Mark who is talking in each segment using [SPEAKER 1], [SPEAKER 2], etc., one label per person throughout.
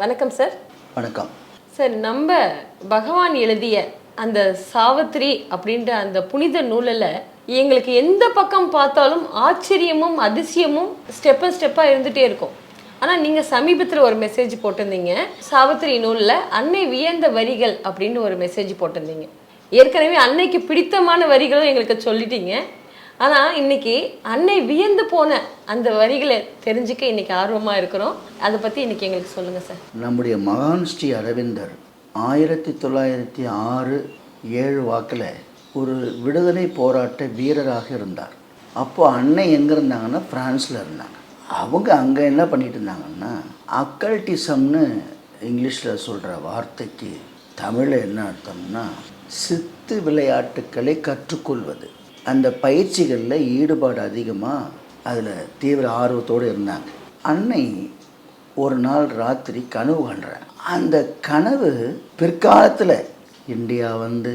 [SPEAKER 1] வணக்கம் சார்
[SPEAKER 2] வணக்கம்.
[SPEAKER 1] சார் நம்ம பகவான் எழுதிய அந்த சாவித்திரி அப்படின்ற அந்த புனித நூலில் எங்களுக்கு எந்த பக்கம் பார்த்தாலும் ஆச்சரியமும் அதிசயமும் ஸ்டெப் பை ஸ்டெப்பாக இருந்துகிட்டே இருக்கும். ஆனால் நீங்கள் சமீபத்தில் ஒரு மெசேஜ் போட்டிருந்தீங்க. சாவித்திரி நூலில் அன்னை வியந்த வரிகள் அப்படின்னு ஒரு மெசேஜ் போட்டிருந்தீங்க. ஏற்கனவே அன்னைக்கு பிடித்தமான வரிகளும் எங்களுக்கு சொல்லிட்டீங்க. ஆனால் இன்னைக்கு அன்னை வியந்து போன அந்த வரிகளை தெரிஞ்சுக்க இன்னைக்கு ஆர்வமாக இருக்கிறோம். அதை பற்றி இன்னைக்கு எங்களுக்கு சொல்லுங்கள் சார்.
[SPEAKER 2] நம்முடைய மகான் ஸ்ரீ அரவிந்தர் ஆயிரத்தி தொள்ளாயிரத்தி ஆறு ஏழு வாக்கில் ஒரு விடுதலை போராட்ட வீரராக இருந்தார். அப்போ அன்னை எங்கே இருந்தாங்கன்னா ஃப்ரான்ஸில் இருந்தாங்க. அவங்க அங்கே என்ன பண்ணிட்டு இருந்தாங்கன்னா அக்கல்டிசம்னு இங்கிலீஷில் சொல்கிற வார்த்தைக்கு தமிழில் என்ன அர்த்தம்னா சித்து விளையாட்டுக்களை கற்றுக்கொள்வது. அந்த பயிற்சிகளில் ஈடுபாடு அதிகமாக அதில் தீவிர ஆர்வத்தோடு இருந்தாங்க. அன்னை ஒரு நாள் ராத்திரி கனவு கண்டுறேன். அந்த கனவு பிற்காலத்தில் இந்தியா வந்து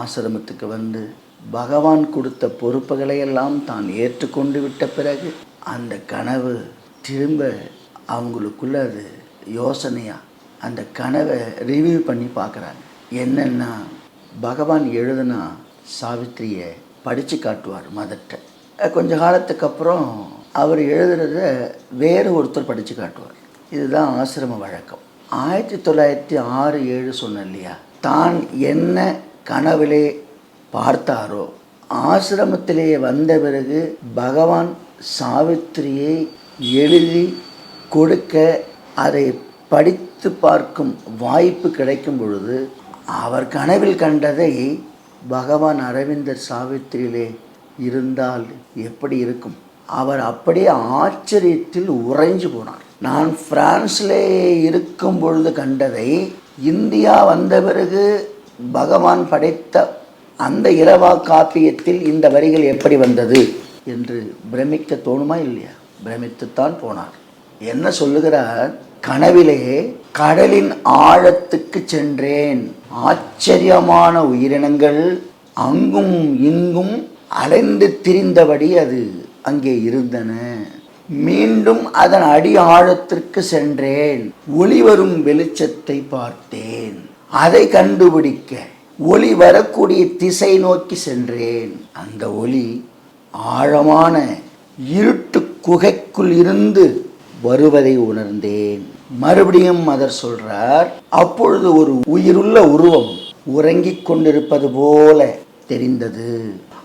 [SPEAKER 2] ஆசிரமத்துக்கு வந்து பகவான் கொடுத்த பொறுப்புகளை எல்லாம் தான் ஏற்றுக்கொண்டு விட்ட பிறகு அந்த கனவு திரும்ப அவங்களுக்குள்ள அது யோசனையாக அந்த கனவை ரிவ்யூ பண்ணி பார்க்குறாங்க. என்னென்னா பகவான் எழுதுனா சாவித்திரியை படித்து காட்டுவார் மதர்கிட்ட கொஞ்ச காலத்துக்கு அப்புறம் அவர் எழுதுறத வேறு ஒருத்தர் படித்து காட்டுவார். இதுதான் ஆசிரம வழக்கம். ஆயிரத்தி தொள்ளாயிரத்தி ஆறு ஏழு சொன்னேன் இல்லையா? தான் என்ன கனவிலே பார்த்தாரோ ஆசிரமத்திலே வந்த பிறகு பகவான் சாவித்திரியை எழுதி கொடுக்க அதை படித்து பார்க்கும் வாய்ப்பு கிடைக்கும் பொழுது அவர் கனவில் கண்டதை பகவான் அரவிந்தர் சாவித்திரியிலே இருந்தால் எப்படி இருக்கும்? அவர் அப்படியே ஆச்சரியத்தில் உறைஞ்சு போனார். நான் பிரான்ஸ்லே இருக்கும் பொழுது கண்டதை இந்தியா வந்த பிறகு பகவான் படைத்த அந்த இரவா காப்பியத்தில் இந்த வரிகள் எப்படி வந்தது என்று பிரமிக்க தோணுமா இல்லையா? பிரமித்துத்தான் போனார். என்ன சொல்லுகிறார்? கனவிலே கடலின் ஆழத்துக்கு சென்றேன். ஆச்சரியமான உயிரினங்கள் அங்கும் இங்கும் அலைந்து திரிந்தபடி அது அங்கே இருந்தன. மீண்டும் அதன் அடி ஆழத்திற்கு சென்றேன். ஒளி வரும் வெளிச்சத்தை பார்த்தேன். அதை கண்டுபிடிக்க ஒளி வரக்கூடிய திசை நோக்கி சென்றேன். அந்த ஒளி ஆழமான இருட்டு குகைக்குள் இருந்து வருவதை உணர்ந்தேன். மறுபடியும் மதர் சொல்றார் அப்பொழுது ஒரு உயிருள்ள உருவம் உறங்கிக் கொண்டிருப்பது போல தெரிந்தது.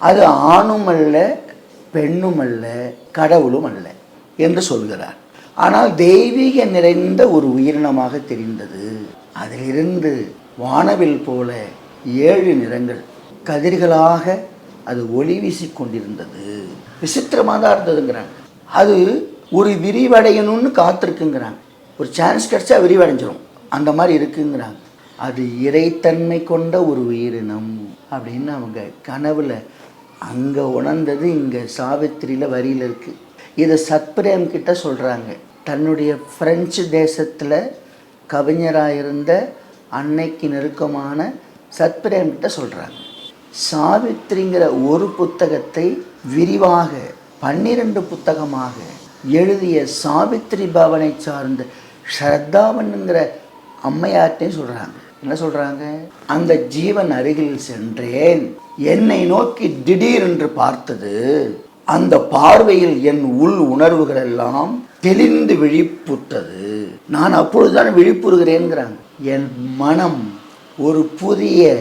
[SPEAKER 2] அது ஆணும் அல்ல பெண்ணும் அல்ல கடவுளும் அல்ல என்று சொல்கிறார். ஆனால் தெய்வீக நிறைந்த ஒரு உயிரினமாக தெரிந்தது. அதிலிருந்து வானவில் போல ஏழு நிறங்கள் கதிர்களாக அது ஒளி வீசிக் கொண்டிருந்தது. விசித்திரமாக தான் இருந்ததுங்கிறாங்க. அது ஒரு விரிவடையணும்னு காத்திருக்குங்கிறாங்க. ஒரு சான்ஸ் கிடச்சா விரிவடைஞ்சிரும். அந்த மாதிரி இருக்குங்கிறாங்க. அது இறைத்தன்மை கொண்ட ஒரு உயிரினம் அப்படின்னு அவங்க கனவில் அங்கே உணர்ந்தது இங்கே சாவித்திரியில் வரியில் இருக்குது இதை சத்பிரேம் கிட்ட சொல்கிறாங்க தன்னுடைய பிரெஞ்சு தேசத்தில் கவிஞராக இருந்த அன்னைக்கு நெருக்கமான சத்பிரேம் கிட்ட சொல்கிறாங்க சாவித்திரிங்கிற ஒரு புத்தகத்தை விரிவாக பன்னிரண்டு புத்தகமாக எழுதிய சாவித்திரி பவனை சார்ந்த ஸ்ரத்தாவனுங்கிற அம்மையார்ட்டையும் சொல்கிறாங்க என்ன சொல்கிறாங்க அந்த ஜீவன் அருகில் சென்றேன். என்னை நோக்கி திடீரென்று பார்த்தது அந்த பார்வையில் என் உள் உணர்வுகள் எல்லாம் தெளிந்து விழிப்புத்தது நான் அப்பொழுதுதான் விழிப்புறுகிறேங்கிறாங்க என் மனம் ஒரு புதிய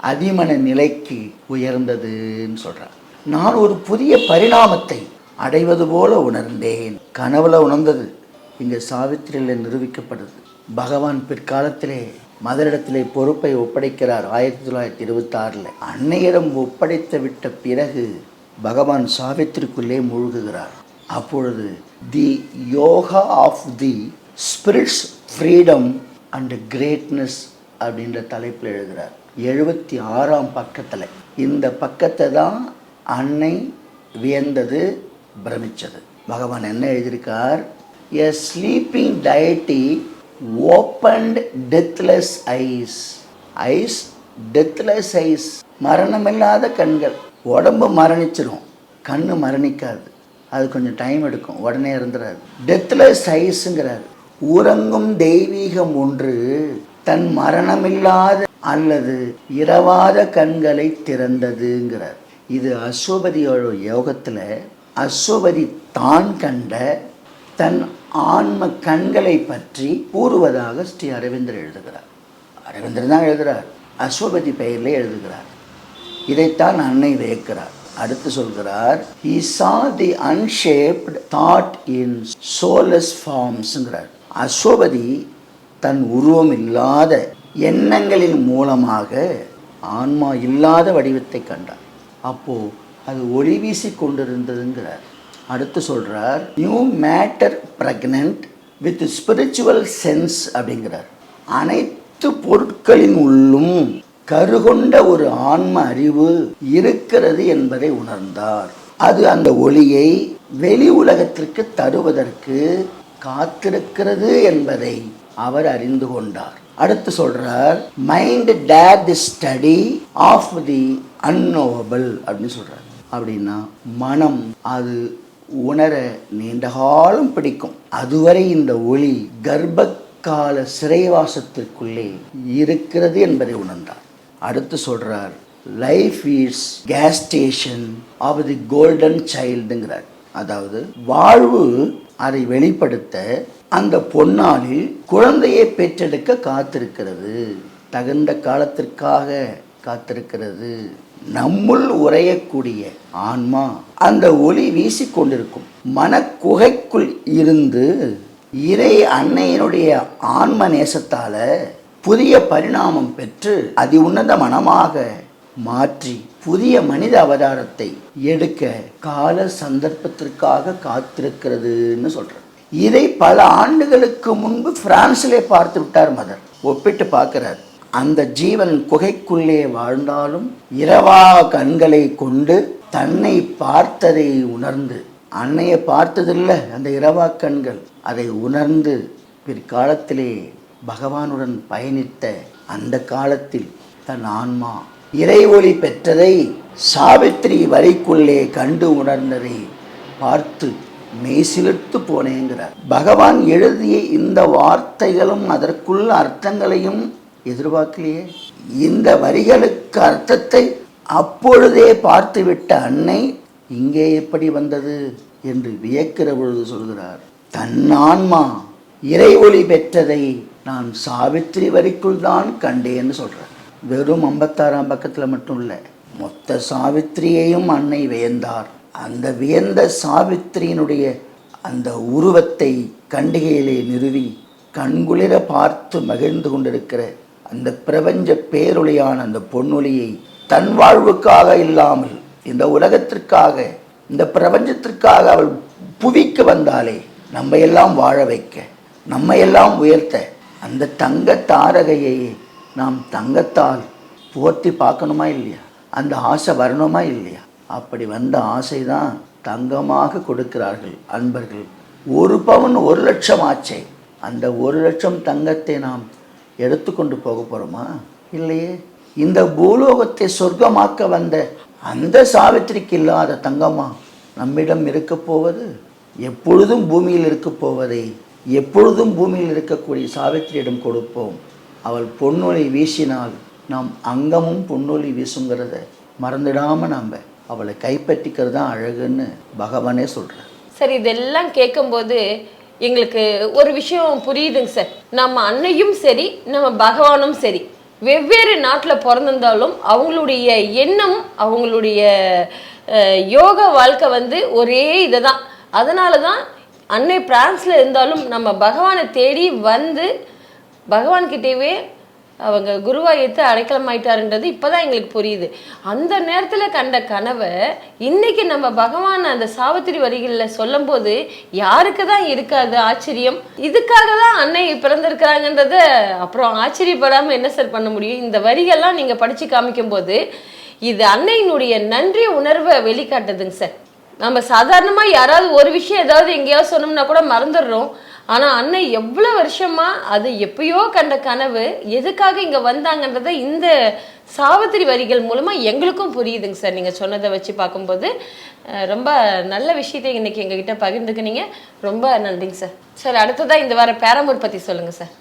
[SPEAKER 2] அதிமன நிலைக்கு உயர்ந்ததுன்னு சொல்கிறாங்க நான் ஒரு புதிய பரிணாமத்தை அடைவது போல உணர்ந்தேன். கனவுல உணர்ந்தது. இங்கே சாவித்திரியில் நிரூபிக்கப்படுது பகவான் பிற்காலத்திலே மதரிடத்திலே பொறுப்பை ஒப்படைக்கிறார் ஆயிரத்தி தொள்ளாயிரத்தி இருபத்தாறில். அன்னையிடம் ஒப்படைத்து விட்ட பிறகு பகவான் சாவித்திரிக்குள்ளே மூழ்குகிறார். அப்பொழுது the yoga of the spirit's freedom and greatness அப்படின்ற தலைப்பில் எழுதுகிறார். எழுபத்தி ஆறாம் பக்கத்தில். இந்த பக்கத்தை தான் அன்னை வியந்தது பிரமிச்சது. பகவான் என்ன எழுதியிருக்கார்? A sleeping deity opened deathless eyes eyes deathless eyes மரணமில்லாத கண்கள். உடம்பு மரணிச்சிரும். கண்ணு மரணிக்காது. அது கொஞ்சம் டைம் எடுக்கும். உடனே இருந்துறாரு டெத்லெஸ் ஐஸுங்கிறார் ஊரங்கும் தெய்வீகம் ஒன்று தன் மரணமில்லாத அல்லது இரவாத கண்களை திறந்ததுங்கிறார். இது அஸ்வபதியோட யோகத்தில் அஸ்வபதி தான் கண்ட தன் ஆன்ம கண்களை பற்றி கூறுவதாக ஸ்ரீ அரவிந்தர் எழுதுகிறார். அரவிந்தர் தான் எழுதுகிறார். அஸ்வபதி பெயரில் எழுதுகிறார். இதைத்தான் அன்னை வியக்கிறார். அடுத்து சொல்கிறார் he saw the unshaped thought in soulless ஃபார்ம்ஸுங்கிறார் Ashwapati தன் உருவம் இல்லாத எண்ணங்களின் மூலமாக ஆன்மா இல்லாத வடிவத்தை கண்டார். அப்போ அது ஒளி வீசி கொண்டிருந்ததுங்கிறார். அடுத்து சொல்கிறார் new matter pregnant with spiritual sense அப்படிங்கிறார். அனைத்து பொருட்களின் உள்ளும் கருகொண்ட ஒரு ஆன்ம அறிவு இருக்கிறது என்பதை உணர்ந்தார். அது அந்த ஒளியை வெளி உலகத்திற்கு தருவதற்கு காத்திருக்கிறது என்பதை அவர் அறிந்து கொண்டார். அடுத்து சொல்றார் mind dare the study of the unknowable அப்படின்னு சொல்றார். அப்படின்னா மனம் அது உணர நீண்ட காலம் பிடிக்கும். அதுவரை இந்த ஒளி கர்ப்பகால சிறைவாசத்திற்குள்ளே இருக்கிறது என்பதை உணர்ந்தார். அடுத்து சொல்றார் life is gestation of the golden சைல்டுங்கிறார் அதாவது வாழ்வு அதை வெளிப்படுத்த அந்த பொன்னாளில் குழந்தையை பெற்றெடுக்க காத்திருக்கிறது. தகுந்த காலத்திற்காக காத்திருக்கிறது. நம்முள் உரையக்கூடிய ஆன்மா அந்த ஒளி வீசிக்கொண்டிருக்கும் மனக்குகைக்குள் இருந்து இறை அன்னையினுடைய ஆன்ம நேசத்தால புதிய பரிணாமம் பெற்று அதி உன்னத மனமாக மாற்றி புதிய மனித அவதாரத்தை எடுக்க கால சந்தர்ப்பத்திற்காக காத்திருக்கிறதுன்னு சொல்கிறார் இதை பல ஆண்டுகளுக்கு முன்பு பிரான்சிலே பார்த்து விட்டார் மதர். ஒப்பிட்டு பார்க்கிறார். அந்த ஜீவன் குகைக்குள்ளே வாழ்ந்தாலும் இரவா கண்களை கொண்டு தன்னை பார்த்ததை உணர்ந்து அன்னையை பார்த்ததில்லை அந்த இரவா கண்கள். அதை உணர்ந்து பிற்காலத்திலே பகவானுடன் பயணித்த அந்த காலத்தில் தன் ஆன்மா இறை ஒளி பெற்றதை சாவித்திரி வரைக்குள்ளே கண்டு உணர்ந்ததை பார்த்து மெய்சிலிர்த்து போனேங்கிறார். பகவான் எழுதிய இந்த வார்த்தைகளும் அதற்குள்ள அர்த்தங்களையும் எதிர்பார்க்கலையே? இந்த வரிகளுக்கு அர்த்தத்தை அப்பொழுதே பார்த்துவிட்ட அன்னை இங்கே எப்படி வந்தது? என்று வியக்கிற பொழுது சொல்கிறார் தன் ஆன்மா இறை ஒளி பெற்றதை நான் சாவித்திரி வரிக்குள் தான் கண்டேன்னு சொல்கிறார் வெறும் ஐம்பத்தாறாம் பக்கத்தில் மட்டும் இல்லை மொத்த சாவித்திரியையும் அன்னை வியந்தார். அந்த வியந்த சாவித்திரியினுடைய அந்த உருவத்தை கண்டிகையிலே நிறுவி கண்குளிர பார்த்து மகிழ்ந்து கொண்டிருக்கிற அந்த பிரபஞ்ச பேரொளியான அந்த பொன்னொழியை தன் வாழ்வுக்காக இல்லாமல் இந்த உலகத்திற்காக இந்த பிரபஞ்சத்திற்காக அவள் புவிக்கு வந்தாலே நம்ம எல்லாம் வாழ வைக்க நம்ம எல்லாம் உயர்த்த அந்த தங்க தாரகையை நாம் தங்கத்தால் போர்த்தி பார்க்கணுமா இல்லையா? அந்த ஆசை வரணுமா இல்லையா? அப்படி வந்த ஆசை தான் தங்கமாக கொடுக்கிறார்கள் அன்பர்கள். ஒரு பவுன் ஒரு லட்சம் ஆச்சே. அந்த ஒரு லட்சம் தங்கத்தை நாம் எடுத்துக்கொண்டு போக போகிறோமா இல்லையே. இந்த பூலோகத்தை சொர்க்கமாக்க வந்த அந்த சாவித்திரிக்கு இல்லாத தங்கம்மா நம்மிடம் இருக்க போவது? எப்பொழுதும் பூமியில் இருக்க போவதை எப்பொழுதும் பூமியில் இருக்கக்கூடிய சாவித்திரியிடம் கொடுப்போம். அவள் பொன்னொழி வீசினால் நாம் அங்கமும் பொன்னொழி வீசுங்கிறத மறந்துடாமல் நாம் அவளை கைப்பற்றிக்கிறது தான் அழகுன்னு பகவானே சொல்கிறார்
[SPEAKER 1] சரி இதெல்லாம் கேட்கும்போது எங்களுக்கு ஒரு விஷயம் புரியுதுங்க சார். நம்ம அன்னையும் சரி நம்ம பகவானும் சரி. வெவ்வேறு நாட்டில் பிறந்திருந்தாலும் அவங்களுடைய எண்ணம் அவங்களுடைய யோக வாழ்க்கை வந்து ஒரே இதை தான் அதனால தான் அன்னை பிரான்ஸில் இருந்தாலும் நம்ம பகவானை தேடி வந்து பகவான்கிட்டவே அவங்க குருவாயித்து அடைக்கலமாயிட்டாருன்றது இப்போதான் எங்களுக்கு புரியுது. அந்த நேரத்தில் கண்ட கனவை இன்னைக்கு நம்ம பகவான் அந்த சாவித்திரி வரிகளில் சொல்லும்போது யாருக்கு தான் இருக்காது ஆச்சரியம்? இதுக்காக தான் அன்னை பிறந்திருக்கிறாங்கன்றத அப்புறம் ஆச்சரியப்படாமல் என்ன சார் பண்ண முடியும்? இந்த வரிகள்லாம் நீங்கள் படித்து காமிக்கும்போது இது அன்னையினுடைய நன்றி உணர்வை வெளிக்காட்டுதுங்க சார் நம்ம சாதாரணமாக யாராவது ஒரு விஷயம் ஏதாவது எங்கேயாவது சொன்னோம்னா கூட மறந்துடுறோம். ஆனால் அன்னை எவ்வளோ வருஷமா அது எப்பயோ கண்ட கனவு எதுக்காக இங்கே வந்தாங்கன்றத இந்த சாவித்திரி வரிகள் மூலமாக எங்களுக்கும் புரியுதுங்க சார். நீங்கள் சொன்னதை வச்சு பார்க்கும்போது ரொம்ப நல்ல விஷயத்தை இன்றைக்கி எங்ககிட்ட பகிர்ந்துக்கினீங்க. ரொம்ப நன்றிங்க சார். சார் அடுத்ததாக இந்த வார பேரம்பூர் பற்றி சொல்லுங்கள் சார்.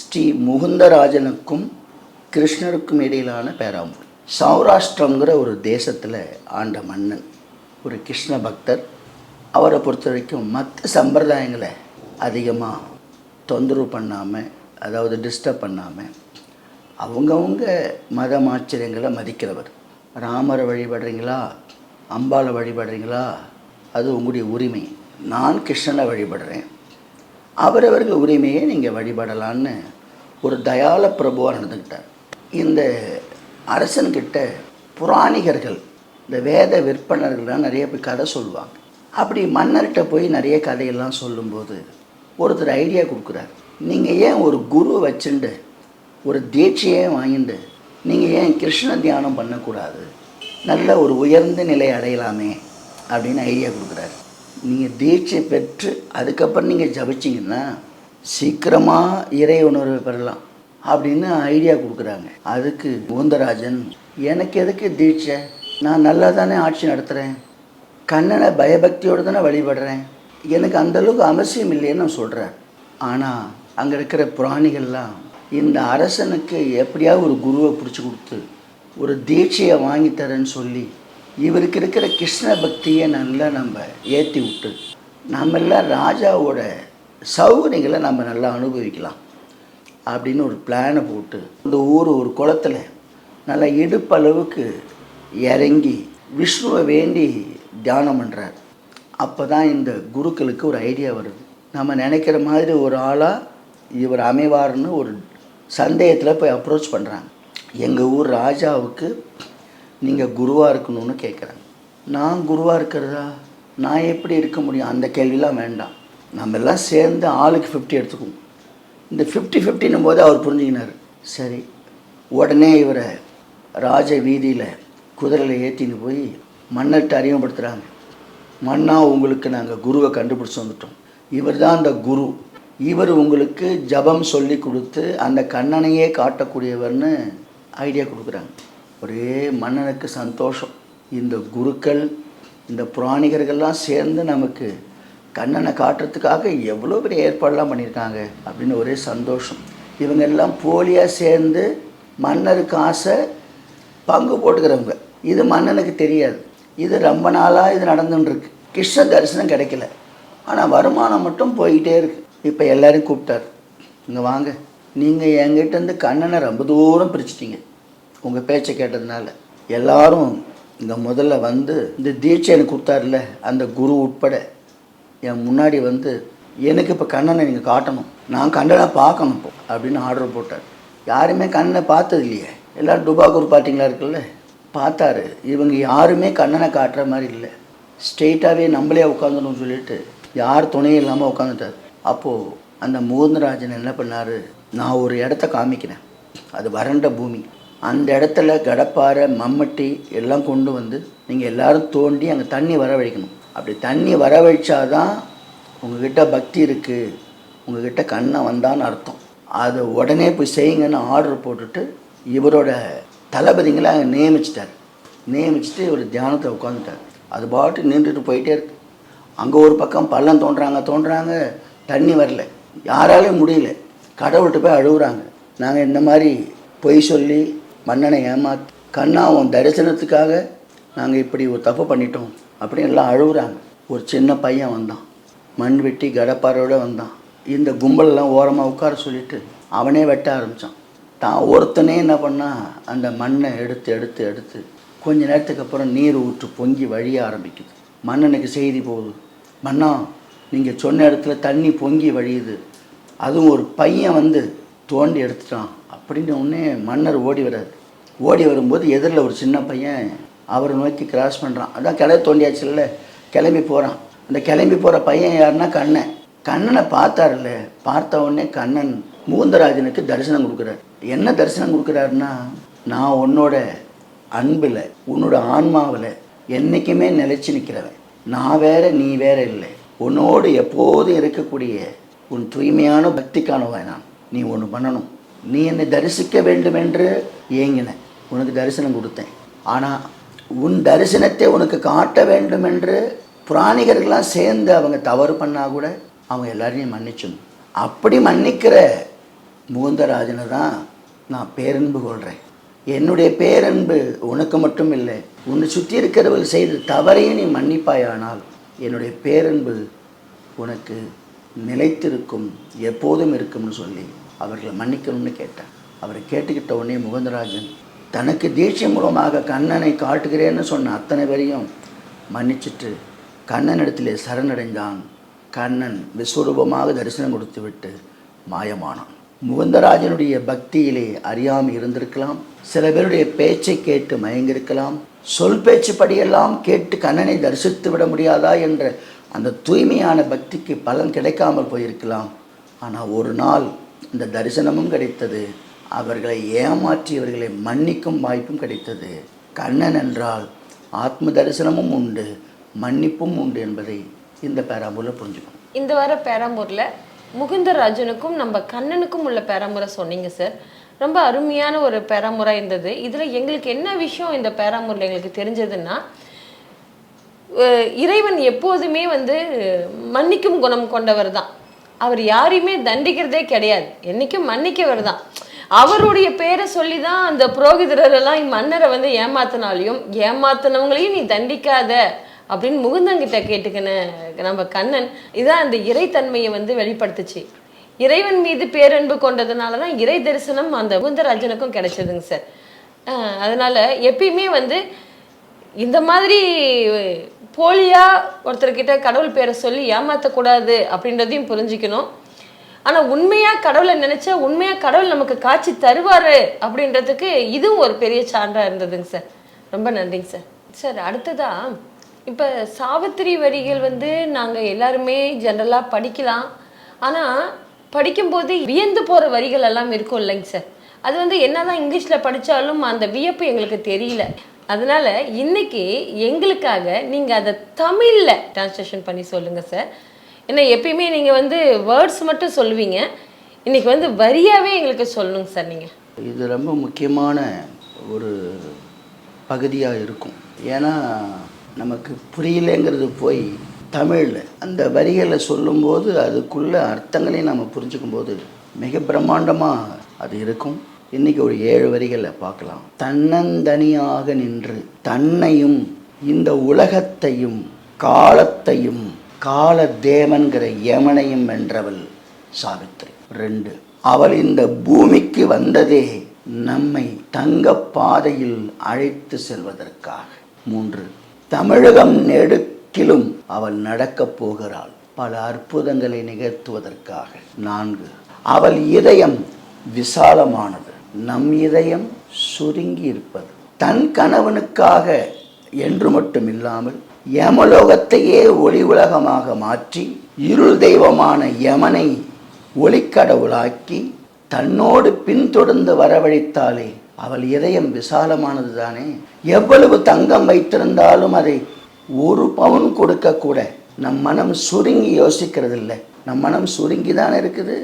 [SPEAKER 2] ஸ்ரீ முகுந்தராஜனுக்கும் கிருஷ்ணருக்கும் இடையிலான பேராம்பூர். சௌராஷ்டிரங்கிற ஒரு தேசத்தில் ஆண்ட மன்னன் ஒரு கிருஷ்ண பக்தர். அவரை பொறுத்த வரைக்கும் மற்ற சம்பிரதாயங்களை அதிகமாக தொந்தரவு பண்ணாமல் அதாவது டிஸ்டர்ப் பண்ணாமல் அவங்கவுங்க மதம் ஆச்சரியங்களை மதிக்கிறவர். ராமரை வழிபடுறீங்களா? அம்பாளை வழிபடுறீங்களா? அது உங்களுடைய உரிமை. நான் கிருஷ்ணனை வழிபடுறேன். அவரவர்கள் உரிமையை நீங்கள் வழிபடலான்னு ஒரு தயால பிரபுவாக நடந்துக்கிட்டார். இந்த அரசன்கிட்ட புராணிகர்கள் இந்த வேத விற்பனர்கள்லாம் நிறைய போய் கதை சொல்லுவாங்க. அப்படி மன்னர்கிட்ட போய் நிறைய கதையெல்லாம் சொல்லும்போது ஒருத்தர் ஐடியா கொடுக்குறார். நீங்கள் ஏன் ஒரு குரு வச்சுண்டு ஒரு தீட்சையே வாங்கிண்டு நீங்கள் ஏன் கிருஷ்ண தியானம் பண்ணக்கூடாது? நல்ல ஒரு உயர்ந்த நிலை அடையலாமே அப்படின்னு ஐடியா கொடுக்குறாரு. நீங்கள் தீட்சை பெற்று அதுக்கப்புறம் நீங்கள் ஜபிச்சிங்கன்னா சீக்கிரமாக இறை உணர்வு பெறலாம் அப்படின்னு ஐடியா கொடுக்குறாங்க. அதுக்கு கோந்தராஜன் எனக்கு எதுக்கு தீட்சை நான் நல்லா தானே ஆட்சி நடத்துகிறேன் கண்ணனை பயபக்தியோடு தானே வழிபடுறேன். எனக்கு அந்தளவுக்கு அவசியம் இல்லைன்னு நான் சொல்கிறேன் ஆனால் அங்கே இருக்கிற புராணிகள்லாம் இந்த அரசனுக்கு எப்படியாவது ஒரு குருவை பிடிச்சி கொடுத்து ஒரு தீட்சையை வாங்கி தரேன்னு சொல்லி இவருக்கு இருக்கிற கிருஷ்ண பக்தியை நல்லா நம்ம ஏற்றி விட்டு நம்ம எல்லாம் ராஜாவோட சௌகரியங்களை நம்ம நல்லா அனுபவிக்கலாம் அப்படின்னு ஒரு பிளானை போட்டு இந்த ஊர் ஒரு குளத்துல நல்லா இடுப்பளவுக்கு இறங்கி விஷ்ணுவை வேண்டி தியானம் பண்ணுறார் அப்போ தான் இந்த குருக்களுக்கு ஒரு ஐடியா வருது. நம்ம நினைக்கிற மாதிரி ஒரு ஆளாக இவர் அமைவார்னு ஒரு சந்தேகத்தில் போய் அப்ரோச் பண்ணுறாங்க எங்கள் ஊர் ராஜாவுக்கு நீங்கள் குருவாக இருக்கணும்னு கேட்குறாங்க நான் குருவாக இருக்கிறதா? நான் எப்படி இருக்க முடியும்? அந்த கேள்விலாம் வேண்டாம். நம்ம எல்லாம் சேர்ந்து ஆளுக்கு ஃபிஃப்டி எடுத்துக்குவோம். இந்த ஃபிஃப்டி ஃபிஃப்டின்னும் போது அவர் புரிஞ்சுக்கினார். சரி உடனே இவரை ராஜ வீதியில் குதிரையில் ஏற்றின்னு போய் மன்னர்கிட்ட அறிமுகப்படுத்துகிறாங்க மன்னா உங்களுக்கு நாங்கள் குருவை கண்டுபிடிச்சி வந்துட்டோம். இவர் தான் அந்த குரு. இவர் உங்களுக்கு ஜபம் சொல்லி கொடுத்து அந்த கண்ணனையே காட்டக்கூடியவர்னு ஐடியா கொடுக்குறாங்க. ஒரே மன்னனுக்கு சந்தோஷம். இந்த குருக்கள் இந்த புராணிகர்கள்லாம் சேர்ந்து நமக்கு கண்ணனை காட்டுறதுக்காக எவ்வளோ பெரிய ஏற்பாடெல்லாம் பண்ணியிருக்காங்க அப்படின்னு ஒரே சந்தோஷம். இவங்க எல்லாம் போலியாக சேர்ந்து மன்னருக்கு ஆசை பங்கு போட்டுக்கிறவங்க. இது மன்னனுக்கு தெரியாது. இது ரொம்ப நாளாக இது நடந்துட்டுருக்கு கிருஷ்ண தரிசனம் கிடைக்கல. ஆனால் வருமானம் மட்டும் போய்கிட்டே இருக்கு. இப்போ எல்லோரும் கூப்பிட்டார். இங்கே வாங்க. நீங்கள் என்கிட்டேருந்து கண்ணனை ரொம்ப தூரம் பிரிச்சிட்டிங்க. உங்கள் பேச்சை கேட்டதுனால எல்லாரும் இங்கே முதல்ல வந்து இந்த தீட்சை எனக்கு கொடுத்தாருல அந்த குரு உட்பட என் முன்னாடி வந்து எனக்கு இப்போ கண்ணனை நீங்கள் காட்டணும். நான் கண்ணனை பார்க்கணும் இப்போ அப்படின்னு ஆர்டர் போட்டார். யாருமே கண்ணனை பார்த்தது இல்லையே எல்லோரும் குரு பார்ட்டிங்களா இருக்குல்ல? பார்த்தாரு. இவங்க யாருமே கண்ணனை காட்டுற மாதிரி இல்லை. ஸ்ட்ரெயிட்டாகவே நம்மளே உட்காந்துடணும்னு சொல்லிட்டு யார் துணையும் இல்லாமல் உட்காந்துட்டார் அப்போது அந்த மோகந்தராஜன் என்ன பண்ணார்? நான் ஒரு இடத்த காமிக்கிறேன். அது வறண்ட பூமி. அந்த இடத்துல கடப்பாறை மம்மட்டி எல்லாம் கொண்டு வந்து நீங்கள் எல்லாரும் தோண்டி அங்கே தண்ணி வரவழைக்கணும். அப்படி தண்ணி வரவழைச்சாதான் உங்ககிட்ட பக்தி இருக்குது உங்ககிட்ட கண்ணை வந்தான்னு அர்த்தம். அதை உடனே போய் செய்யுங்கன்னு ஆர்டர் போட்டுட்டு இவரோட தளபதிங்களை நியமிச்சிட்டார். நியமிச்சுட்டு ஒரு தியானத்தில் உட்காந்துட்டார் அது பாட்டு நின்றுட்டு போயிட்டே இருக்கு. அங்கே ஒரு பக்கம் பள்ளம் தோன்றாங்க தோன்றாங்க தண்ணி வரல. யாராலையும் முடியல. கடவுள்கிட்ட போய் அழுகுறாங்க. நாங்கள் இந்த மாதிரி பொய் சொல்லி மன்னனை ஏமா கண்ணா உன் தரிசனத்துக்காக நாங்கள் இப்படி ஒரு தப்பு பண்ணிட்டோம் அப்படின்னு எல்லாம் அழுகுறாங்க. ஒரு சின்ன பையன் வந்தான். மண் வெட்டி கடப்பாரோட வந்தான். இந்த கும்பலெல்லாம் ஓரமாக உட்கார சொல்லிட்டு அவனே வெட்ட ஆரம்பித்தான் தான் ஒருத்தனே என்ன பண்ணா அந்த மண்ணை எடுத்து எடுத்து எடுத்து கொஞ்ச நேரத்துக்கு அப்புறம் நீர் ஊற்று பொங்கி வழிய ஆரம்பிக்குது. மன்னனுக்கு செய்தி போகுது. மன்னா நீங்கள் சொன்ன இடத்துல தண்ணி பொங்கி வழியுது. அதுவும் ஒரு பையன் வந்து தோண்டி எடுத்துட்டான். அப்படின்னு உடனே மன்னர் ஓடி வராது ஓடி வரும்போது எதிரில் ஒரு சின்ன பையன் அவரை நோக்கி கிராஸ் பண்ணுறான் அதான் கிளை தோண்டியாச்சுல்ல கிளம்பி போகிறான் அந்த கிளம்பி போகிற பையன் யாருன்னா கண்ணன். கண்ணனை பார்த்தாருல்ல. பார்த்த உடனே கண்ணன் முகுந்தராஜனுக்கு தரிசனம் கொடுக்குறாரு. என்ன தரிசனம் கொடுக்குறாருன்னா நான் உன்னோட அன்பில் உன்னோட ஆன்மாவில் என்றைக்குமே நிலைச்சி நிற்கிறவன் நான் வேற நீ வேற இல்லை. உன்னோடு எப்போதும் இருக்கக்கூடிய உன் தூய்மையான பக்திக்கானவன் நான். நீ ஒன்று பண்ணணும். நீ என்னை தரிசிக்க வேண்டும் என்று ஏங்கின. உனக்கு தரிசனம் கொடுத்தேன். ஆனால் உன் தரிசனத்தை உனக்கு காட்ட வேண்டும் என்று புராணிகர்கள்லாம் சேர்ந்து அவங்க தவறு பண்ணால் கூட அவங்க எல்லாரையும் மன்னிச்சிடணும். அப்படி மன்னிக்கிற முகுந்தராஜனை தான் நான் பேரன்பு கொள்கிறேன் என்னுடைய பேரன்பு உனக்கு மட்டும் இல்லை உன்னை சுற்றி இருக்கிறவர்கள் செய்த தவறையும் நீ மன்னிப்பாயானால் என்னுடைய பேரன்பு உனக்கு நிலைத்திருக்கும் எப்போதும் இருக்கும்னு சொல்லி அவர்களை மன்னிக்கணும்னு கேட்டேன். அவரை கேட்டுக்கிட்ட உடனே முகுந்தராஜன் தனக்கு தீட்சை மூலமாக கண்ணனை காட்டுகிறேன்னு சொன்ன அத்தனை பேரையும் மன்னிச்சிட்டு கண்ணனிடத்திலே சரணடைந்தான். கண்ணன் விஸ்வரூபமாக தரிசனம் கொடுத்து விட்டு மாயமானான். முகந்தராஜனுடைய பக்தியிலே அறியாமல் இருந்திருக்கலாம். சில பேருடைய பேச்சை கேட்டு மயங்கியிருக்கலாம். சொல் பேச்சு படியெல்லாம் கேட்டு கண்ணனை தரிசித்து விட முடியாதா என்ற அந்த தூய்மையான பக்திக்கு பலன் கிடைக்காமல் போயிருக்கலாம். ஆனால் ஒரு நாள் இந்த தரிசனமும் கிடைத்தது. அவர்களை ஏமாற்றியவர்களை மன்னிக்கும் வாய்ப்பும் கிடைத்தது. கண்ணன் என்றால் ஆத்ம தரிசனமும் உண்டு மன்னிப்பும் உண்டு என்பதை இந்த பேராம்பூரில் புரிஞ்சுக்கணும்.
[SPEAKER 1] இந்த வர பேராம்பூரில் முகுந்தராஜனுக்கும் நம்ம கண்ணனுக்கும் உள்ள பேராமுறை சொன்னீங்க சார் ரொம்ப அருமையான ஒரு பேராமுறை இருந்தது. இதில் எங்களுக்கு என்ன விஷயம் இந்த பேரமுறையில் எங்களுக்கு தெரிஞ்சதுன்னா அஹ் இறைவன் எப்போதுமே வந்து மன்னிக்கும் குணம் கொண்டவர் தான். அவர் யாரையுமே தண்டிக்கிறதே கிடையாது. என்னைக்கும் மன்னிக்கவர் தான். அவருடைய பேரை சொல்லி தான் அந்த புரோகிதரெல்லாம் மன்னரை வந்து ஏமாத்தினாலையும் ஏமாத்தினவங்களையும் நீ தண்டிக்காத. அப்படின்னு முகுந்தங்கிட்ட கேட்டுக்கின நம்ம கண்ணன் இதான் அந்த இறைத்தன்மையை வந்து வெளிப்படுத்துச்சு. இறைவன் மீது பேரன்பு கொண்டதுனால தான் இறை தரிசனம் அந்த முகுந்தராஜனுக்கும் கிடைச்சதுங்க சார். அதனால் அதனால எப்பயுமே வந்து இந்த மாதிரி போலியா ஒருத்தர்கிட்ட கடவுள் பேரை சொல்லி ஏமாத்தக்கூடாது அப்படின்றதையும் புரிஞ்சுக்கணும். ஆனா உண்மையா கடவுளை நினைச்சா உண்மையா கடவுள் நமக்கு காட்சி தருவாரு அப்படின்றதுக்கு இதுவும் ஒரு பெரிய சான்றா இருந்ததுங்க சார். ரொம்ப நன்றிங்க சார். சார் அடுத்ததாக இப்போ சாவித்திரி வரிகள் வந்து நாங்கள் எல்லாருமே ஜென்ரலாக படிக்கலாம். ஆனால் படிக்கும்போது வியந்து போகிற வரிகள் எல்லாம் இருக்கும் இல்லைங்க சார். அது வந்து என்னதான் இங்கிலீஷில் படித்தாலும் அந்த வியப்பு எங்களுக்கு தெரியல. அதனால் இன்னைக்கு எங்களுக்காக நீங்கள் அதை தமிழில் டிரான்ஸ்லேஷன் பண்ணி சொல்லுங்கள் சார். ஏன்னா எப்பயுமே நீங்கள் வந்து வேர்ட்ஸ் மட்டும் சொல்லுவீங்க. இன்னைக்கு வந்து வரியாகவே எங்களுக்கு சொல்லணுங்க சார் நீங்கள்
[SPEAKER 2] இது ரொம்ப முக்கியமான ஒரு பகுதியாக இருக்கும். ஏன்னா நமக்கு புரியலைங்கிறது போய் தமிழில் அந்த வரிகளை சொல்லும்போது அதுக்குள்ள அர்த்தங்களையும் நம்ம புரிஞ்சுக்கும் போது மிக பிரம்மாண்டமாக அது இருக்கும். இன்னைக்கு ஒரு ஏழு வரிகளை பார்க்கலாம். தன்னந்தனியாக நின்று தன்னையும் இந்த உலகத்தையும் காலத்தையும் கால தேவன்கிற யமனையும் வென்றவள் சாவித்திரி. ரெண்டு அவள் இந்த பூமிக்கு வந்ததே நம்மை தங்க பாதையில் அழைத்து செல்வதற்காக. மூன்று தமிழகம் நெடுக்கிலும் அவள் நடக்கப் போகிறாள். பல அற்புதங்களை நிகழ்த்துவதற்காக. நான்கு. அவள் இதயம் விசாலமானது. நம் இதயம் சுருங்கி இருப்பது தன் கணவனுக்காக என்று மட்டும் இல்லாமல் யமலோகத்தையே ஒளி உலகமாக மாற்றி இருள் தெய்வமான யமனை ஒளிக்கடவுளாக்கி தன்னோடு பின்தொடர்ந்து வரவழைத்தாலே அவள் இதயம் விசாலமானது தானே? எவ்வளவு தங்கம் வைத்திருந்தாலும் அதை ஒரு பவுன் கொடுக்க கூட நம் மனம் சுருங்கி யோசிக்கிறது இல்லை நம் மனம் சுருங்கி தானே இருக்குது?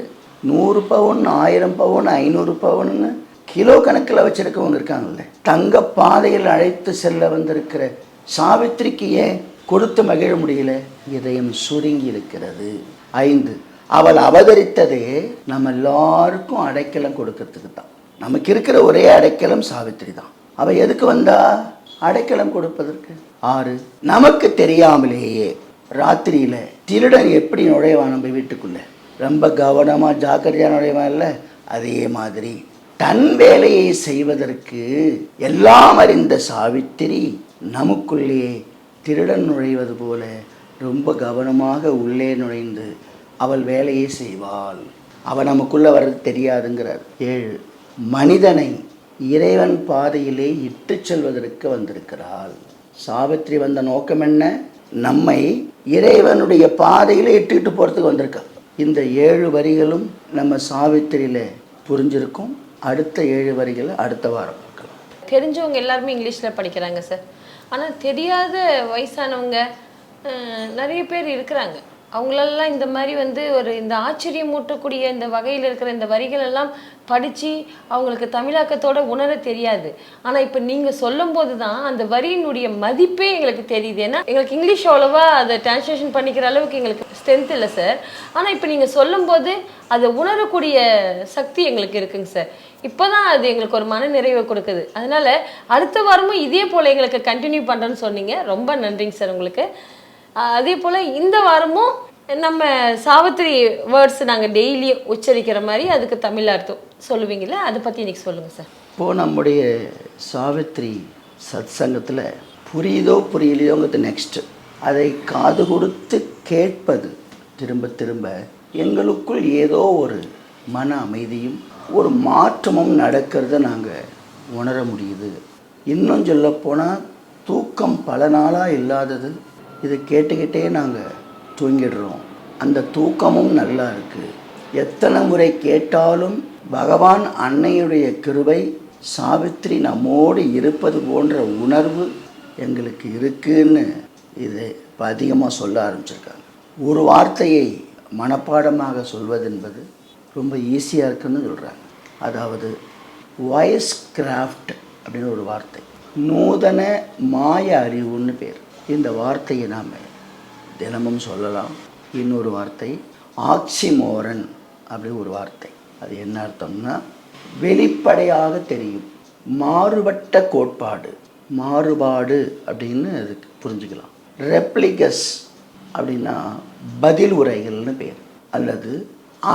[SPEAKER 2] நூறு பவுன் ஆயிரம் பவுன் ஐநூறு பவுன்னு கிலோ கணக்கில் வச்சுருக்கவங்க இருக்காங்கல்ல. தங்க பாதையில் அழைத்து செல்ல வந்திருக்கிற சாவித்திரிக்கு ஏன் கொடுத்து மகிழ முடியல? இதயம் சுருங்கி இருக்கிறது. ஐந்து அவள் அவதரித்ததே நம்ம எல்லாருக்கும் அடைக்கலம் கொடுக்கறதுக்கு தான் நமக்கு இருக்கிற ஒரே அடைக்கலம் சாவித்திரி தான். அவ எதுக்கு வந்தா? அடைக்கலம் கொடுப்பதற்கு. ஆறு நமக்கு தெரியாமலேயே ராத்திரியில திருடன் எப்படி நுழைவான் நம்ம வீட்டுக்குள்ள? ரொம்ப கவனமா ஜாக்கிரதையா நுழைவான் இல்ல? அதே மாதிரி தன் வேலையை செய்வதற்கு எல்லாம் அறிந்த சாவித்திரி நமக்குள்ளே திருடன் நுழைவது போல ரொம்ப கவனமாக உள்ளே நுழைந்து அவள் வேலையை செய்வாள். அவள் நமக்குள்ளே வர்றது தெரியாதுங்கிறார். ஏழு மனிதனை இறைவன் பாதையிலே இட்டு செல்வதற்கு வந்திருக்கிறாள். சாவித்திரி வந்த நோக்கம் என்ன? நம்மை இறைவனுடைய பாதையிலே இட்டுக்கிட்டு போகிறதுக்கு வந்திருக்கா. இந்த ஏழு வரிகளும் நம்ம சாவித்திரியில் புரிஞ்சிருக்கும். அடுத்த ஏழு வரிகளை அடுத்த வாரம் பார்க்கலாம்.
[SPEAKER 1] தெரிஞ்சவங்க எல்லாருமே இங்கிலீஷில் படிக்கிறாங்க சார். ஆனால் தெரியாத வயசானவங்க நிறைய பேர் இருக்கிறாங்க. அவங்களெல்லாம் இந்த மாதிரி வந்து ஒரு இந்த ஆச்சரியமூட்டக்கூடிய இந்த வகையில் இருக்கிற இந்த வரிகள் எல்லாம் படித்து அவங்களுக்கு தமிழாக்கத்தோட உணர தெரியாது. ஆனால் இப்போ நீங்கள் சொல்லும் போது தான் அந்த வரியினுடைய மதிப்பே எங்களுக்கு தெரியுது. ஏன்னா எங்களுக்கு இங்கிலீஷ் அவ்வளோவா அதை டிரான்ஸ்லேஷன் பண்ணிக்கிற அளவுக்கு எங்களுக்கு ஸ்ட்ரென்த் இல்லை சார் ஆனால் இப்போ நீங்கள் சொல்லும்போது அதை உணரக்கூடிய சக்தி எங்களுக்கு இருக்குங்க சார் இப்போதான் அது எங்களுக்கு ஒரு மன நிறைவை கொடுக்குது. அதனால அடுத்த வாரமும் இதே போல் எங்களுக்கு கண்டினியூ பண்ணுறேன்னு சொன்னீங்க. ரொம்ப நன்றிங்க சார் உங்களுக்கு. அதே போல் இந்த வாரமும் நம்ம சாவித்திரி வேர்ட்ஸ் நாங்கள் டெய்லி உச்சரிக்கிற மாதிரி அதுக்கு தமிழ் அர்த்தம் சொல்லுவீங்கல்ல அதை பற்றி இன்னைக்கு சொல்லுங்கள் சார்.
[SPEAKER 2] இப்போது நம்முடைய சாவித்ரி சத் சங்கத்தில் புரியுதோ புரியலையோங்கிறது நெக்ஸ்ட்டு அதை காது கொடுத்து கேட்பது திரும்ப திரும்ப எங்களுக்குள் ஏதோ ஒரு மன அமைதியும் ஒரு மாற்றமும் நடக்கிறத நாங்கள் உணர முடியுது. இன்னும் சொல்லப்போனால் தூக்கம் பல நாளாக இல்லாதது இதை கேட்டுக்கிட்டே நாங்கள் தூங்கிடுறோம். அந்த தூக்கமும் நல்லா இருக்குது எத்தனை முறை கேட்டாலும் பகவான் அன்னையுடைய கிருபை சாவித்திரி நம்மோடு இருப்பது போன்ற உணர்வு எங்களுக்கு இருக்குன்னு இது இப்போ அதிகமாக சொல்ல ஆரம்பிச்சிருக்காங்க. ஒரு வார்த்தையை மனப்பாடமாக சொல்வது என்பது ரொம்ப ஈஸியாக இருக்குன்னு சொல்கிறாங்க அதாவது வாய்ஸ் கிராஃப்ட் அப்படின்னு ஒரு வார்த்தை. நூதன மாய அறிவுன்னு பேர். இந்த வார்த்தையை நாம் தினமும் சொல்லலாம். இன்னொரு வார்த்தை ஆக்சிமோரன் அப்படி ஒரு வார்த்தை. அது என்ன அர்த்தம்னா வெளிப்படையாக தெரியும். மாறுபட்ட கோட்பாடு. மாறுபாடு அப்படின்னு அதுக்கு புரிஞ்சுக்கலாம். ரெப்ளிகஸ் அப்படின்னா பதில் உரைகள்னு பேர். அல்லது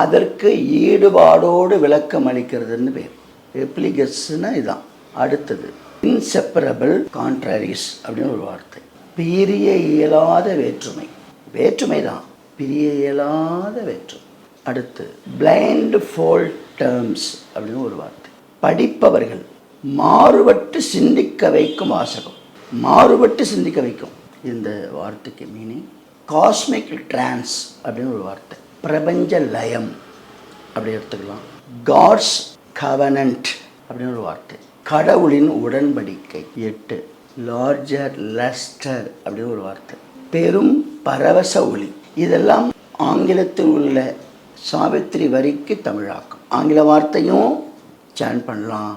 [SPEAKER 2] அதற்கு ஈடுபாடோடு விளக்கம் அளிக்கிறதுன்னு பேர். ரெப்ளிகஸ்னா இதுதான் அடுத்தது இன்செப்பரபிள் கான்ட்ராரிஸ் அப்படின்னு ஒரு வார்த்தை. பிரிய இயலாத வேற்றுமை. வேற்றுமை தான். பிரிய இயலாத வேற்றுமை அடுத்து பிளைண்ட் ஃபோல் டேர்ம்ஸ் அப்படின்னு ஒரு வார்த்தை. படிப்பவர்கள் மாறுபட்டு சிந்திக்க வைக்கும் வாசகம். மாறுபட்டு சிந்திக்க வைக்கும். இந்த வார்த்தைக்கு மீனிங் காஸ்மிக் ட்ரான்ஸ் அப்படின்னு ஒரு வார்த்தை. பிரபஞ்ச லயம் அப்படி எடுத்துக்கலாம். காட்ஸ் கவனன்ட் அப்படின்னு ஒரு வார்த்தை. கடவுளின் உடன்படிக்கை. எட்டு லார்ஜர் லஸ்டர் அப்படின்னு ஒரு வார்த்தை. பெரும் பரவச ஒளி. இதெல்லாம் ஆங்கிலத்தில் உள்ள சாவித்திரி வரிக்கு தமிழாக்கம். ஆங்கில வார்த்தையும் சேன் பண்ணலாம்.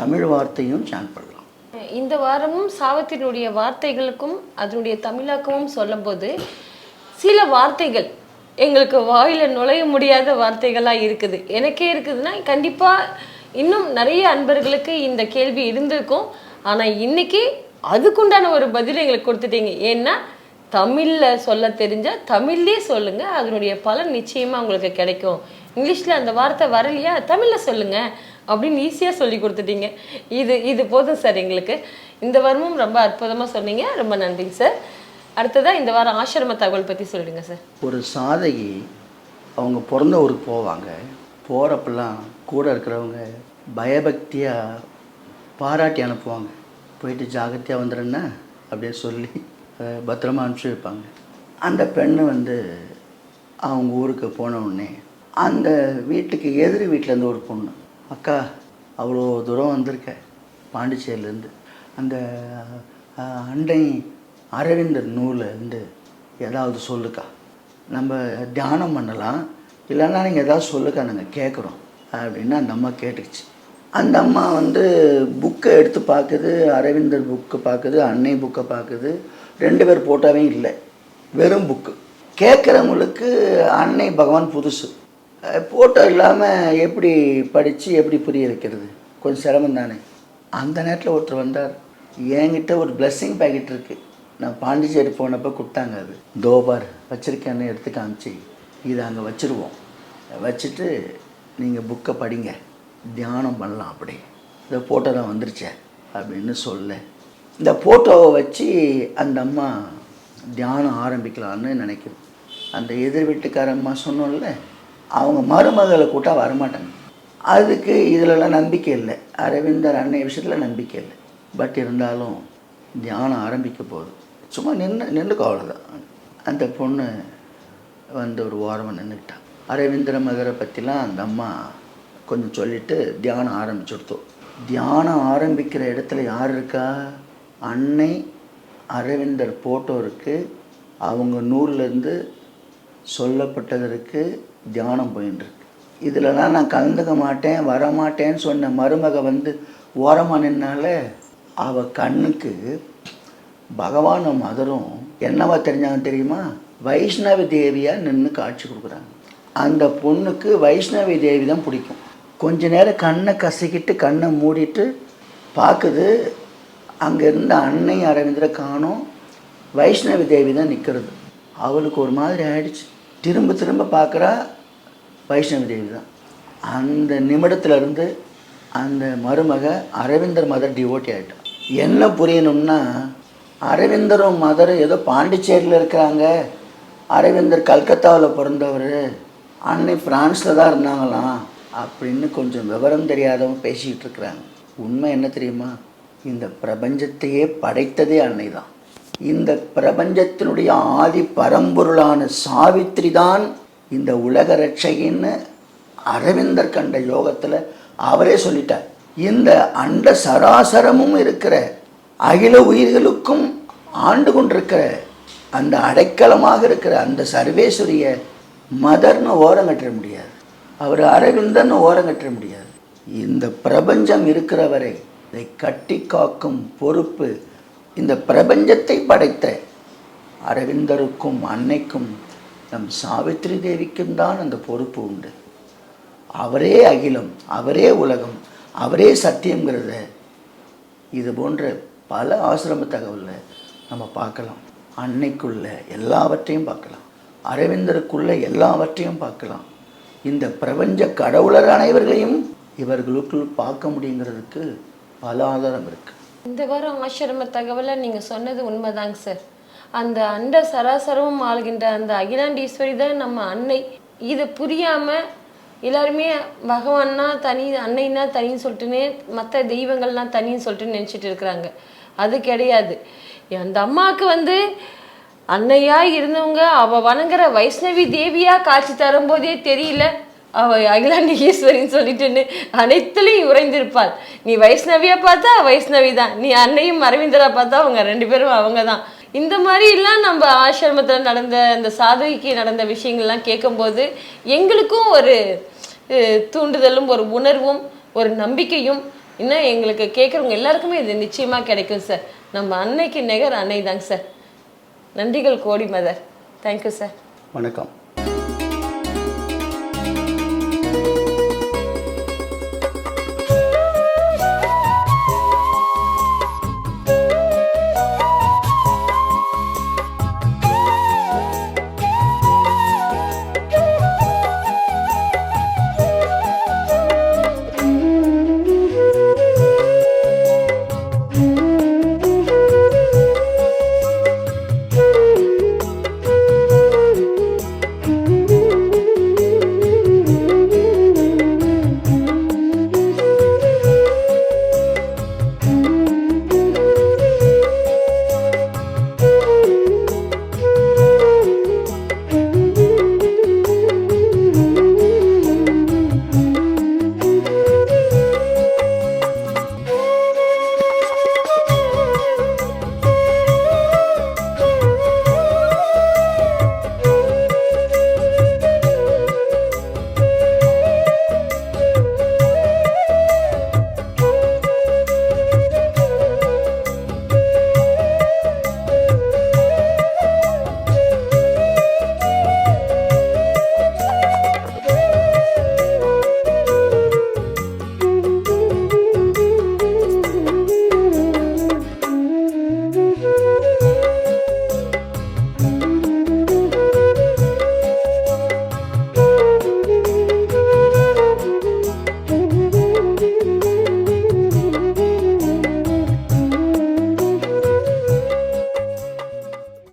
[SPEAKER 2] தமிழ் வார்த்தையும் சேன் பண்ணலாம்.
[SPEAKER 1] இந்த வாரமும் சாவித்திரியுடைய வார்த்தைகளுக்கும் அதனுடைய தமிழாக்கமும் சொல்லும்போது சில வார்த்தைகள் எங்களுக்கு வாயில நுழைய முடியாத வார்த்தைகளாக இருக்குது. எனக்கே இருக்குதுன்னா கண்டிப்பாக இன்னும் நிறைய அன்பர்களுக்கு இந்த கேள்வி இருந்திருக்கும். ஆனால் இன்னைக்கு அதுக்குண்டான ஒரு பதில் எங்களுக்கு கொடுத்துட்டீங்க. ஏன்னா தமிழில் சொல்ல தெரிஞ்சால் தமிழ்லேயே சொல்லுங்கள் அதனுடைய பலன் நிச்சயமாக உங்களுக்கு கிடைக்கும். இங்கிலீஷில் அந்த வார்த்தை வரலையா? தமிழில் சொல்லுங்கள் அப்படின்னு ஈஸியாக சொல்லி கொடுத்துட்டீங்க. இது இது போதும் சார் எங்களுக்கு. இந்த வாரமும் ரொம்ப அற்புதமாக சொன்னீங்க. ரொம்ப நன்றிங்க சார். அடுத்ததாக இந்த வாரம் ஆசிரம தகவல் பற்றி சொல்லிடுங்க சார்.
[SPEAKER 2] ஒரு சாதகி அவங்க பிறந்த ஊருக்கு போவாங்க. போகிறப்பெல்லாம் கூட இருக்கிறவங்க பயபக்தியாக பாராட்டி அனுப்புவாங்க. போயிட்டு ஜாகிரதையாக வந்துடுன்னா அப்படியே சொல்லி பத்திரமா அனுப்பிச்சி வைப்பாங்க. அந்த பெண்ணு வந்து அவங்க ஊருக்கு போனவுடனே அந்த வீட்டுக்கு எதிர் வீட்டிலேருந்து ஒரு பொண்ணு அக்கா அவ்வளோ தூரம் வந்திருக்க பாண்டிச்சேரியிலேருந்து அந்த அண்டை அரவிந்தர் நூலில் இருந்து ஏதாவது சொல்லுக்கா. நம்ம தியானம் பண்ணலாம் இல்லைன்னா நீங்கள் ஏதாவது சொல்லுக்கா நாங்கள் கேட்குறோம் அப்படின்னு அந்த அம்மா கேட்டுக்கிச்சு. அந்த அம்மா வந்து புக்கை எடுத்து பார்க்குது அரவிந்தர் புக்கு பார்க்குது அன்னை புக்கை பார்க்குது. ரெண்டு பேர் போட்டாவே இல்லை. வெறும் புக்கு. கேட்குறவங்களுக்கு அன்னை பகவான் புதுசு. போட்டோ இல்லாமல் எப்படி படித்து எப்படி புரிய வைக்கிறது? கொஞ்சம் சிரமம் தானே. அந்த நேரத்தில் ஒருத்தர் வந்தார். என்கிட்ட ஒரு பிளெஸ்ஸிங் பேக்கெட் இருக்குது நான் பாண்டிச்சேரி போனப்போ கொடுத்தாங்க அது. தோபார் வச்சுருக்கேன்னு எடுத்து காமிச்சு. இதை அங்கே வச்சுருவோம். வச்சுட்டு நீங்கள் புக்கை படிங்க. தியானம் பண்ணலாம் அப்படி. இந்த ஃபோட்டோ தான் வந்துருச்சே அப்படின்னு சொல்ல. இந்த ஃபோட்டோவை வச்சு அந்த அம்மா தியானம் ஆரம்பிக்கலான்னு நினைக்கும். அந்த எதிர் வீட்டுக்கார அம்மா சொன்னோம்ல அவங்க மருமகளை கூட்டா வரமாட்டாங்க. அதுக்கு இதிலலாம் நம்பிக்கை இல்லை. அரவிந்தர் அன்னை விஷயத்தில் நம்பிக்கை இல்லை. பட் இருந்தாலும் தியானம் ஆரம்பிக்க போகுது. சும்மா நின்று நின்றுக்கோ அவ்வளோதான் அந்த பொண்ணு வந்து ஒரு ஓரமாக நின்றுக்கிட்டான் அரவிந்திர மகரை பற்றிலாம் அந்த அம்மா கொஞ்சம் சொல்லிட்டு தியானம் ஆரம்பிச்சுடுத்தோம் தியானம் ஆரம்பிக்கிற இடத்துல யார் இருக்கா? அன்னை அரவிந்தர் போட்டோ இருக்குது அவங்க நூல்லேருந்து சொல்லப்பட்டதற்கு தியானம் போயின்னு இருக்கு இதிலலாம் நான் கலந்துக்க மாட்டேன் வரமாட்டேன்னு சொன்ன மருமக வந்து ஓரமாக நின்னால அவள் கண்ணுக்கு பகவானும் மதரும் என்னவா தெரிஞ்சாங்க தெரியுமா? வைஷ்ணவி தேவியாக நின்று காட்சி கொடுக்குறாங்க. அந்த பொண்ணுக்கு வைஷ்ணவி தேவி தான் பிடிக்கும். கொஞ்ச நேரம் கண்ணை கசக்கிட்டு கண்ணை மூடிட்டு பார்க்குது அங்கே இருந்த அன்னை அரவிந்தரை காணும். வைஷ்ணவி தேவி தான் நிற்கிறது அவளுக்கு ஒரு மாதிரி ஆயிடுச்சு. திரும்ப திரும்ப பார்க்குறா வைஷ்ணவி தேவி தான். அந்த நிமிடத்துலேருந்து அந்த மருமக அரவிந்தர் மதர் டிவோட்டி ஆகிட்டான் என்ன புரியணும்னா அரவிந்தரும் மதரும் ஏதோ பாண்டிச்சேரியில் இருக்கிறாங்க. அரவிந்தர் கல்கத்தாவில் பிறந்தவர். அன்னை ஃப்ரான்ஸில் தான் இருந்தாங்களாம். அப்படின்னு கொஞ்சம் விவரம் தெரியாதவங்க பேசிக்கிட்டு இருக்கிறாங்க. உண்மை என்ன தெரியுமா? இந்த பிரபஞ்சத்தையே படைத்ததே அன்னை தான் இந்த பிரபஞ்சத்தினுடைய ஆதி பரம்பொருளான சாவித்திரி தான் இந்த உலக ரட்சகின்னு அரவிந்தர் கண்ட யோகத்தில் அவரே சொல்லிட்டார். இந்த அண்ட சராசரமும் இருக்கிற அகில உயிர்களுக்கும் ஆண்டு கொண்டிருக்கிற அந்த அடைக்கலமாக இருக்கிற அந்த சர்வேஸ்வரிய மதர்னு ஓரம் கட்டிட முடியாது. அவர் அரவிந்தன் ஓரங்கட்ட முடியாது. இந்த பிரபஞ்சம் இருக்கிற வரை இதை கட்டி காக்கும் பொறுப்பு இந்த பிரபஞ்சத்தை படைத்த அரவிந்தருக்கும் அன்னைக்கும் நம் சாவித்ரி தேவிக்கும் தான் அந்த பொறுப்பு உண்டு. அவரே அகிலம் அவரே உலகம் அவரே சத்தியங்கிறத இது போன்ற பல ஆசிரம தகவலில் நம்ம பார்க்கலாம். அன்னைக்குள்ள எல்லாவற்றையும் பார்க்கலாம். அரவிந்தருக்குள்ள எல்லாவற்றையும் பார்க்கலாம். இந்த பிரபஞ்ச கடவுளர் அனைவர்களையும் இவர்களுக்குள் பார்க்க முடியுங்கிறதுக்கு பல ஆதாரம் இருக்குது
[SPEAKER 1] இந்த வாரம் ஆசிரம தகவலை நீங்க சொன்னது உண்மைதாங்க சார். அந்த அண்ட சராசரமும் ஆளுகின்ற அந்த அகிலாண்டீஸ்வரி தான் நம்ம அன்னை. இது புரியாம எல்லாருமே பகவான்னா தனி அன்னைன்னா தனின்னு சொல்லிட்டுனே மற்ற தெய்வங்கள்லாம் தனின்னு சொல்லிட்டு நினச்சிட்டு இருக்கிறாங்க. அது கிடையாது. அந்த அம்மாவுக்கு வந்து அன்னையா இருந்தவங்க அவ வணங்குற வைஷ்ணவி தேவியா காட்சி தரும்போதே தெரியல. அவ அகிலாண்டீஸ்வரின்னு சொல்லிட்டுன்னு அனைத்துலையும் உறைந்திருப்பாள். நீ வைஷ்ணவியா பார்த்தா வைஷ்ணவி தான். நீ அன்னையும் அரவிந்தரா பார்த்தா அவங்க ரெண்டு பேரும் அவங்க தான். இந்த மாதிரி எல்லாம் நம்ம ஆசிரமத்தில் நடந்த அந்த சாதகிக்கு நடந்த விஷயங்கள்லாம் கேட்கும்போது எங்களுக்கும் ஒரு தூண்டுதலும் ஒரு உணர்வும் ஒரு நம்பிக்கையும் இன்னும் எங்களுக்கு கேட்குறவங்க எல்லாருக்குமே இது நிச்சயமாக கிடைக்கும் சார். நம்ம அன்னைக்கு நிகர் அன்னை தாங்க சார். நன்றிகள் கோடி மதர். தேங்க்யூ சார்
[SPEAKER 2] வணக்கம்.